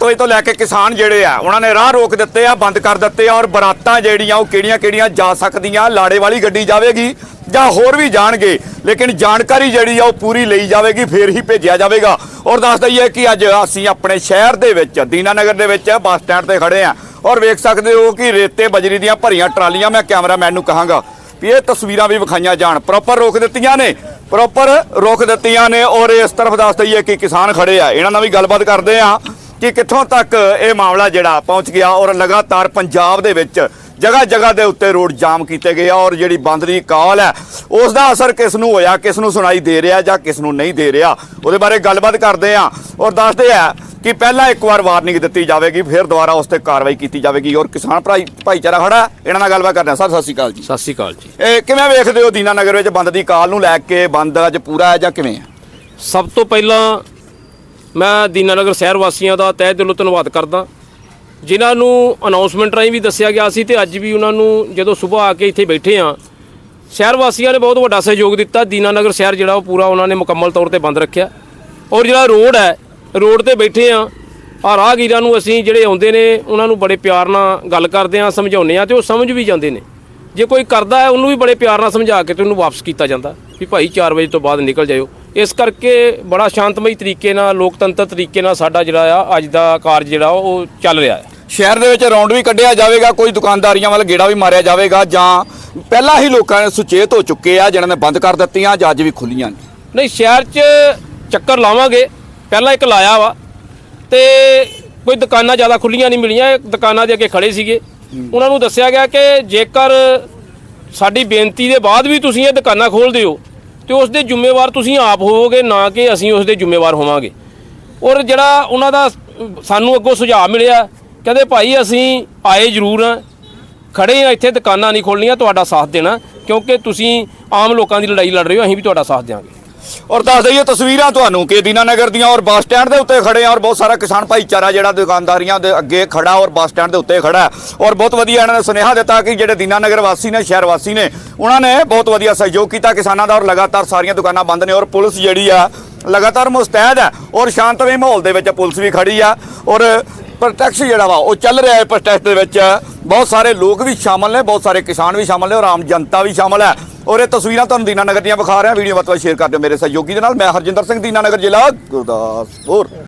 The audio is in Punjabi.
ਤੋਂ ਤੋਂ ਲੈ ਕੇ ਕਿਸਾਨ ਜਿਹੜੇ ਆ, ਉਹਨਾਂ ਨੇ ਰਾਹ ਰੋਕ ਦਿੱਤੇ ਆ, ਬੰਦ ਕਰ ਦਿੱਤੇ ਆ, ਔਰ ਬਰਾਤਾਂ ਜਿਹੜੀਆਂ, ਉਹ ਕਿਹੜੀਆਂ ਕਿਹੜੀਆਂ ਜਾ ਸਕਦੀਆਂ, ਲਾੜੇ ਵਾਲੀ ਗੱਡੀ ਜਾਵੇਗੀ ਜਾਂ ਹੋਰ ਵੀ ਜਾਣਗੇ, ਲੇਕਿਨ ਜਾਣਕਾਰੀ ਜਿਹੜੀ ਆ, ਉਹ ਪੂਰੀ ਲਈ ਜਾਵੇਗੀ, ਫੇਰ ਹੀ ਭੇਜਿਆ ਜਾਵੇਗਾ। ਔਰ ਦੱਸ ਦਈਏ ਕਿ ਅੱਜ ਅਸੀਂ ਆਪਣੇ ਸ਼ਹਿਰ ਦੇ ਵਿੱਚ, ਦੀਨਾਨਗਰ ਦੇ ਵਿੱਚ ਬੱਸ ਸਟੈਂਡ ਤੇ ਖੜੇ ਆ, ਔਰ ਵੇਖ ਸਕਦੇ ਹੋ ਕਿ ਰੇਤੇ ਬਜਰੀ ਦੀਆਂ ਭਰੀਆਂ ਟਰਾਲੀਆਂ ਮੈਂ ਕੈਮਰਾਮੈਨ ਨੂੰ ਕਹਾਂਗਾ ਵੀ ਇਹ ਤਸਵੀਰਾਂ ਵੀ ਵਿਖਾਈਆਂ ਜਾਣ। ਪ੍ਰੋਪਰ ਰੋਕ ਦਿੱਤੀਆਂ ਨੇ ਪ੍ਰੋਪਰ ਰੋਕ ਦਿੱਤੀਆਂ ਨੇ, ਔਰ ਇਸ ਤਰਫ ਦੱਸ ਦਈਏ ਕਿ ਕਿਸਾਨ ਖੜੇ ਆ। ਇਹਨਾਂ ਨਾਲ ਵੀ ਗੱਲਬਾਤ ਕਰਦੇ ਆ। ਕਿ ਕਿੱਥੋਂ ਤੱਕ ਇਹ ਮਾਮਲਾ ਜਿਹੜਾ ਪਹੁੰਚ ਗਿਆ ਔਰ ਲਗਾਤਾਰ ਪੰਜਾਬ ਦੇ ਵਿੱਚ ਜਗ੍ਹਾ ਜਗ੍ਹਾ ਦੇ ਉੱਤੇ ਰੋਡ ਜਾਮ ਕੀਤੇ ਗਏ ਆ ਔਰ ਜਿਹੜੀ ਬੰਦ ਦੀ ਕਾਲ ਹੈ ਉਸ ਦਾ ਅਸਰ ਕਿਸ ਨੂੰ ਹੋਇਆ ਕਿਸ ਨੂੰ ਸੁਣਾਈ ਦੇ ਰਿਹਾ ਜਾਂ ਕਿਸ ਨੂੰ ਨਹੀਂ ਦੇ ਰਿਹਾ ਉਹਦੇ ਬਾਰੇ ਗੱਲਬਾਤ ਕਰਦੇ ਆ ਔਰ ਦੱਸਦੇ ਆ ਕਿ ਪਹਿਲਾਂ ਇੱਕ ਵਾਰ ਵਾਰਨਿੰਗ ਦਿੱਤੀ ਜਾਵੇਗੀ ਫਿਰ ਦੁਬਾਰਾ ਉਸ ਤੇ ਕਾਰਵਾਈ ਕੀਤੀ ਜਾਵੇਗੀ ਔਰ ਕਿਸਾਨ ਭਰਾਈ ਭਾਈਚਾਰਾ ਖੜਾ ਇਹਨਾਂ ਨਾਲ ਗੱਲਬਾਤ ਕਰਦੇ ਆ ਸਰ ਸਤਿ ਸ਼੍ਰੀ ਅਕਾਲ ਜੀ। ਸਤਿ ਸ਼੍ਰੀ ਅਕਾਲ ਜੀ। ਇਹ ਕਿਵੇਂ ਵੇਖਦੇ ਹੋ ਦੀਨਾਨਗਰ ਵਿੱਚ ਬੰਦ ਦੀ ਕਾਲ ਨੂੰ ਲੈ ਕੇ ਬੰਦ ਅੱਜ ਪੂਰਾ ਹੈ ਜਾਂ ਕਿਵੇਂ ਹੈ? ਸਭ ਤੋਂ ਪਹਿਲਾਂ ਮੈਂ ਦੀਨਾਨਗਰ ਸ਼ਹਿਰ ਵਾਸੀਆਂ ਦਾ ਤਹਿ ਦਿਲੋਂ ਧੰਨਵਾਦ ਕਰਦਾ। ਜਿਨ੍ਹਾਂ ਨੂੰ ਅਨਾਉਂਸਮੈਂਟ ਰਾਹੀਂ ਵੀ ਦੱਸਿਆ ਗਿਆ ਸੀ ਤੇ ਅੱਜ ਵੀ ਉਹਨਾਂ ਨੂੰ ਜਦੋਂ ਸਵੇਰ ਆ ਕੇ ਇੱਥੇ ਬੈਠੇ ਆ ਸ਼ਹਿਰ ਵਾਸੀਆਂ ਨੇ ਬਹੁਤ ਵੱਡਾ ਸਹਿਯੋਗ ਦਿੱਤਾ। ਦੀਨਾਨਗਰ ਸ਼ਹਿਰ ਜਿਹੜਾ ਉਹ ਪੂਰਾ ਉਹਨਾਂ ਨੇ ਮੁਕੰਮਲ ਤੌਰ ਤੇ ਬੰਦ ਰੱਖਿਆ। ਔਰ ਜਿਹੜਾ ਰੋਡ ਹੈ, ਰੋਡ ਤੇ ਬੈਠੇ ਆ ਆ ਰਾਹਗੀਰਾਂ ਨੂੰ ਅਸੀਂ ਜਿਹੜੇ ਆਉਂਦੇ ਨੇ, ਉਹਨਾਂ ਨੂੰ ਬੜੇ ਪਿਆਰ ਨਾਲ ਗੱਲ ਕਰਦੇ ਆ ਸਮਝਾਉਂਦੇ ਆ ਤੇ ਉਹ ਸਮਝ ਵੀ ਜਾਂਦੇ ਨੇ। ਜੇ ਕੋਈ ਕਰਦਾ ਹੈ ਉਹਨੂੰ ਵੀ ਬੜੇ ਪਿਆਰ ਨਾਲ ਸਮਝਾ ਕੇ ਤੇ ਉਹਨੂੰ ਵਾਪਸ ਕੀਤਾ ਜਾਂਦਾ। ਵੀ ਭਾਈ 4 ਵਜੇ ਤੋਂ ਬਾਅਦ ਨਿਕਲ ਜਾਇਓ। ਇਸ ਕਰਕੇ ਬੜਾ ਸ਼ਾਂਤਮਈ ਤਰੀਕੇ ਨਾਲ ਲੋਕਤੰਤਰ ਤਰੀਕੇ ਨਾਲ ਸਾਡਾ ਜਿਹੜਾ ਆ ਅੱਜ ਦਾ ਕਾਰਜ ਜਿਹੜਾ ਉਹ ਚੱਲ ਰਿਹਾ ਹੈ। ਸ਼ਹਿਰ ਦੇ ਵਿੱਚ ਰੌਂਡ ਵੀ ਕੱਢਿਆ ਜਾਵੇਗਾ ਕੋਈ ਦੁਕਾਨਦਾਰੀਆਂ ਵੱਲ ਗੇੜਾ ਵੀ ਮਾਰਿਆ ਜਾਵੇਗਾ ਜਾਂ ਪਹਿਲਾਂ ਹੀ ਲੋਕਾਂ ਨੇ ਸੁਚੇਤ ਹੋ ਚੁੱਕੇ ਆ ਜਿਹਨਾਂ ਨੇ ਬੰਦ ਕਰ ਦਿੱਤੀਆਂ ਜਾਂ ਅੱਜ ਵੀ ਖੁੱਲੀਆਂ ਨੇ। ਨਹੀਂ ਸ਼ਹਿਰ 'ਚ ਚੱਕਰ ਲਾਵਾਂਗੇ। ਪਹਿਲਾਂ ਇੱਕ ਲਾਇਆ ਵਾ ਤੇ ਕੋਈ ਦੁਕਾਨਾਂ ਜ਼ਿਆਦਾ ਖੁੱਲੀਆਂ ਨਹੀਂ ਮਿਲੀਆਂ ਦੁਕਾਨਾਂ ਦੇ ਅੱਗੇ ਖੜੇ ਸੀਗੇ। ਉਹਨਾਂ ਨੂੰ ਦੱਸਿਆ ਗਿਆ ਕਿ ਜੇਕਰ ਸਾਡੀ ਬੇਨਤੀ ਦੇ ਬਾਅਦ ਵੀ ਤੁਸੀਂ ਇਹ ਦੁਕਾਨਾਂ ਖੋਲ੍ਹਦੇ ਹੋ ਤੇ ਉਸ ਦੇ ਜ਼ਿੰਮੇਵਾਰ ਤੁਸੀਂ ਆਪ ਹੋਵੋਗੇ, ਨਾ ਕਿ ਅਸੀਂ ਉਸ ਦੇ ਜ਼ਿੰਮੇਵਾਰ ਹੋਵਾਂਗੇ। ਔਰ ਜਿਹੜਾ ਉਹਨਾਂ ਦਾ ਸਾਨੂੰ ਅੱਗੋਂ ਸੁਝਾਅ ਮਿਲਿਆ, ਕਹਿੰਦੇ ਭਾਈ ਅਸੀਂ ਆਏ ਜ਼ਰੂਰ ਆ ਖੜੇ ਆ ਇੱਥੇ ਦੁਕਾਨਾਂ ਨਹੀਂ ਖੋਲਣੀਆਂ ਤੁਹਾਡਾ ਸਾਥ ਦੇਣਾ, ਕਿਉਂਕਿ ਤੁਸੀਂ ਆਮ ਲੋਕਾਂ ਦੀ ਲੜਾਈ ਲੜ ਰਹੇ ਹੋ, ਅਸੀਂ ਵੀ ਤੁਹਾਡਾ ਸਾਥ ਦੇਵਾਂਗੇ ਔਰ ਦੱਸ ਦਈਏ ਤਸਵੀਰਾਂ ਤੁਹਾਨੂੰ ਕਿ ਦੀਨਾਨਗਰ ਦੀਆਂ ਔਰ ਬੱਸ ਸਟੈਂਡ ਦੇ ਉੱਤੇ ਖੜੇ ਆ ਔਰ ਬਹੁਤ ਸਾਰਾ ਕਿਸਾਨ ਭਾਈਚਾਰਾ ਜਿਹੜਾ ਦੁਕਾਨਦਾਰੀਆਂ ਦੇ ਅੱਗੇ ਖੜਾ ਔਰ ਬੱਸ ਸਟੈਂਡ ਦੇ ਉੱਤੇ ਖੜਾ ਔਰ ਬਹੁਤ ਵਧੀਆ ਇਹਨਾਂ ਨੇ ਸੁਨੇਹਾ ਦਿੱਤਾ ਕਿ ਜਿਹੜੇ ਦੀਨਾਨਗਰ ਵਾਸੀ ਨੇ, ਸ਼ਹਿਰ ਵਾਸੀ ਨੇ, ਉਹਨਾਂ ਨੇ ਬਹੁਤ ਵਧੀਆ ਸਹਿਯੋਗ ਕੀਤਾ। ਕਿਸਾਨਾਂ ਦਾ ਔਰ ਲਗਾਤਾਰ ਸਾਰੀਆਂ ਦੁਕਾਨਾਂ ਬੰਦ ਨੇ ਔਰ ਪੁਲਿਸ ਜਿਹੜੀ ਆ ਲਗਾਤਾਰ ਮੁਸਤੈਦ ਹੈ ਔਰ ਸ਼ਾਂਤਮਈ ਮਾਹੌਲ ਦੇ ਵਿੱਚ ਪੁਲਿਸ ਵੀ ਖੜੀ ਆ ਔਰ ਪ੍ਰੋਟੈਕਸ਼ਨ ਜਿਹੜਾ ਵਾ ਉਹ ਚੱਲ ਰਿਹਾ ਹੈ ਪ੍ਰੋਟੈਸਟ ਦੇ ਵਿੱਚ। ਬਹੁਤ ਸਾਰੇ ਲੋਕ ਵੀ ਸ਼ਾਮਲ ਨੇ, ਬਹੁਤ ਸਾਰੇ ਕਿਸਾਨ ਵੀ ਸ਼ਾਮਲ ਨੇ ਔਰ ਆਮ ਜਨਤਾ ਵੀ ਸ਼ਾਮਲ ਹੈ। ਔਰ ਇਹ ਤਸਵੀਰਾਂ ਤੁਹਾਨੂੰ ਦੀਨਾਨਗਰ ਦੀਆਂ ਵਿਖਾ ਰਿਹਾ। ਵੀਡੀਓ ਵੱਧ ਤੋਂ ਵੱਧ ਸ਼ੇਅਰ ਕਰ ਦਿਓ ਮੇਰੇ ਸਹਿਯੋਗੀ ਦੇ ਨਾਲ। ਮੈਂ ਹਰਜਿੰਦਰ ਸਿੰਘ ਦੀਨਾਨਗਰ ਜ਼ਿਲ੍ਹਾ, ਗੁਰਦਾਸਪੁਰ।